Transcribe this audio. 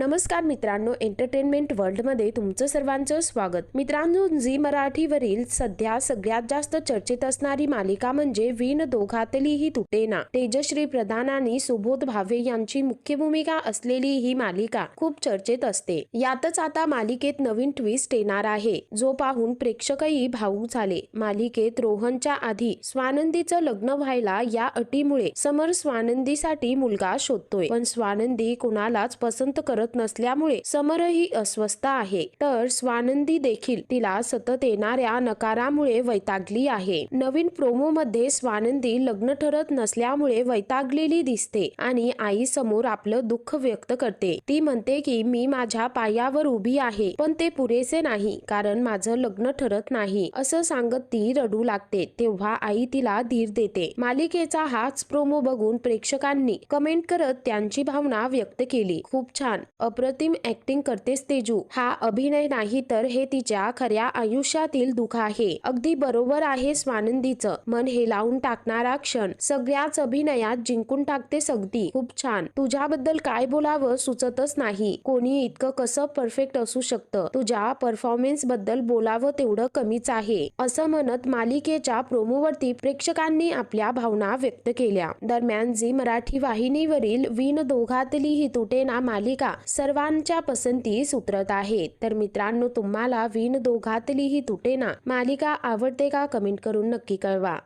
नमस्कार मित्रांनो एंटरटेनमेंट वर्ल्डमध्ये तुमचं सर्वांचं स्वागत. मित्रांनो झी मराठीवरील सध्या सगळ्यात जास्त चर्चेत असणारी मालिका म्हणजे वीण दोघातली ही तुटेना तेजश्री प्रधान आणि सुबोध भावे यांची मुख्य भूमिका असलेली ही मालिका खूप चर्चेत असते. यातच आता मालिकेत नवीन ट्विस्ट येणार आहे. जो पाहून प्रेक्षकही भावूक झाले. मालिकेत रोहनच्या आधी स्वानंदीचं लग्न व्हायला या अटीमुळे समर स्वानंदीसाठी मुलगा शोधतोय. पण स्वानंदी कुणालाच पसंत करत नसल्यामुळे समरही अस्वस्थ आहे. तर स्वानंदी देखील तिला सतत येणाऱ्या नकारामुळे वैतागली आहे. नवीन प्रोमो मध्ये स्वानंदी लग्न ठरत नसल्यामुळे वैतागलेली दिसते आणि आई समोर आपलं दुःख व्यक्त करते. ती म्हणते की मी माझ्या पायावर उभी आहे पण ते पुरेसे नाही कारण माझं लग्न ठरत नाही असं सांगत ती रडू लागते. तेव्हा आई तिला धीर देते. मालिकेचा हाच प्रोमो बघून प्रेक्षकांनी कमेंट करत त्यांची भावना व्यक्त केली. खूप छान. अप्रतिम ऍक्टिंग करतेस तेजू. हा अभिनय नाही तर हे तिच्या खऱ्या आयुष्यातील दुःख आहे. अगदी बरोबर आहे स्वानंदीचं. मन हे लावून टाकणारा क्षण. सगळ्याच अभिनयात जिंकून टाकतेस अगदी. खूप छान. तुझ्याबद्दल काय बोलावं सुचतच नाही. कोणी इतकं कसं परफेक्ट असू शकतं? तुझ्या परफॉर्मन्सबद्दल बोलावं तेवढं कमीच आहे. असं म्हणत मालिकेच्या प्रोमोवरती प्रेक्षकांनी आपल्या भावना व्यक्त केल्या. दरम्यान झी मराठी वाहिनीवरील वीण दोघातली ही तुटेना मालिका सर्वांच्या पसंतीस उतरत आहे. तर मित्रांनो तुम्हाला वीण दोघातली ही तुटेना. मालिका आवडते का? कमेंट करून नक्की कळवा.